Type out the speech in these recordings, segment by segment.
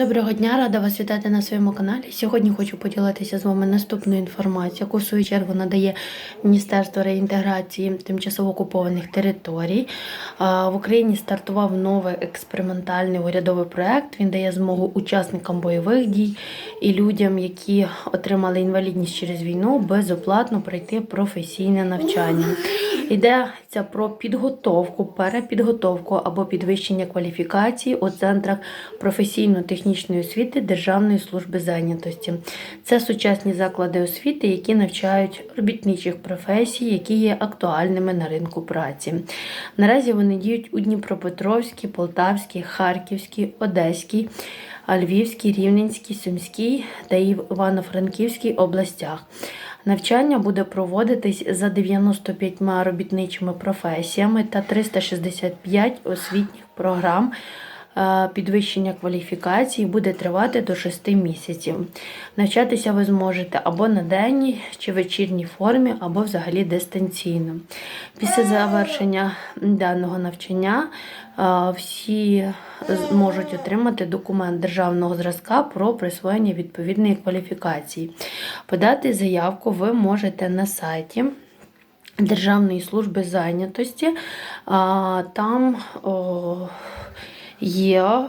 Доброго дня, рада вас вітати на своєму каналі. Сьогодні хочу поділитися з вами наступною інформацією, яку в свою чергу надає Міністерство реінтеграції тимчасово окупованих територій. В Україні стартував новий експериментальний урядовий проект. Він дає змогу учасникам бойових дій і людям, які отримали інвалідність через війну, безоплатно пройти професійне навчання. Йдеться про підготовку, перепідготовку або підвищення кваліфікації у центрах професійно-технічної освіти Державної служби зайнятості. Це сучасні заклади освіти, які навчають робітничих професій, які є актуальними на ринку праці. Наразі вони діють у Дніпропетровській, Полтавській, Харківській, Одеській. Львівській, Рівненській, Сумській та Івано-Франківській областях. Навчання буде проводитись за 95 робітничими професіями та 365 освітніх програм. Е, Підвищення кваліфікації буде тривати до 6 місяців. Навчатися ви зможете або на денній чи вечірній формі, або взагалі дистанційно. Після завершення даного навчання е, всі зможуть отримати документ державного зразка про присвоєння відповідної кваліфікації. Подати заявку ви можете на сайті. Державної служби зайнятості. Там о, є о,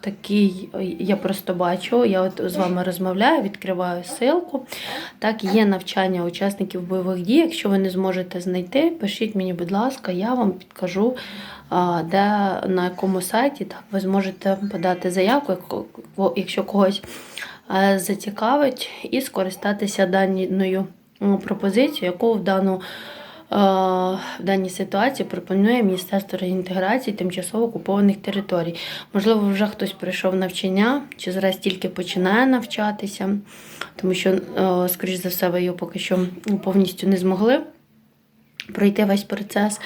такий, я просто бачу, я от з вами розмовляю, відкриваю ссылку. Так, є навчання учасників бойових дій. Якщо ви не зможете знайти, пишіть мені, будь ласка, я вам підкажу, а, де на якому сайті так, ви зможете подати заявку, якщо когось е, зацікавить, і скористатися даною пропозицією, яку в дану е, в даній ситуації пропонує Міністерство реінтеграції тимчасово окупованих територій. Можливо, вже хтось пройшов навчання, чи зараз тільки починає навчатися, тому що, е, скоріш за все, ви його поки що повністю не змогли пройти весь процес.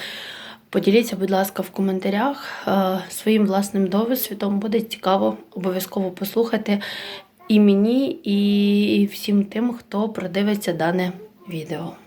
Поділіться, будь ласка, в коментарях е, своїм власним досвідом. Буде цікаво обов'язково послухати і мені, і всім тим, хто продивиться дане відео.